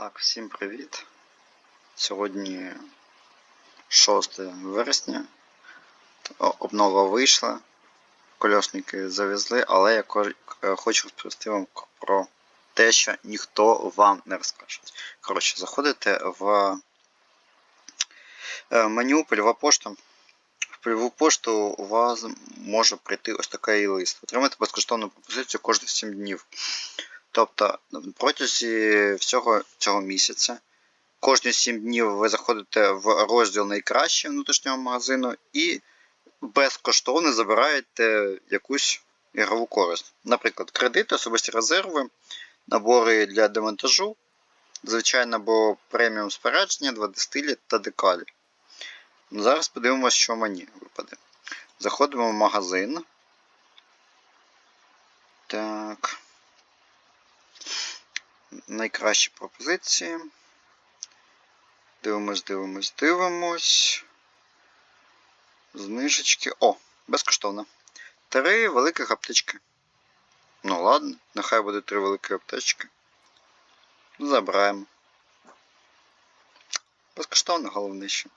Так, всім привіт. Сьогодні 6 вересня. Обнова вийшла. Кольосники завезли, але я е, хочу розповісти вам про те, що ніхто вам не розкаже. Коротше, заходите в е, меню польова пошта. В польову пошту у вас може прийти ось такий лист. Отримати безкоштовну пропозицію кожні 7 днів. Тобто протязі всього цього місяця кожні 7 днів ви заходите в розділ найкраще внутрішнього магазину і безкоштовно забираєте якусь ігрову користь. Наприклад, кредити, особисті резерви, набори для демонтажу, звичайно, або преміум спорядження, 2 дистилі та декалі. Ну, Зараз подивимося, що мені випаде. Заходимо в магазин. Так найкращі пропозиції. Дивимось, дивимось, дивимось. Знижечки. О, безкоштовно. Три великих аптечки. Ну ладно, нехай буде три великі аптечки. Забираємо. Безкоштовно, головне що.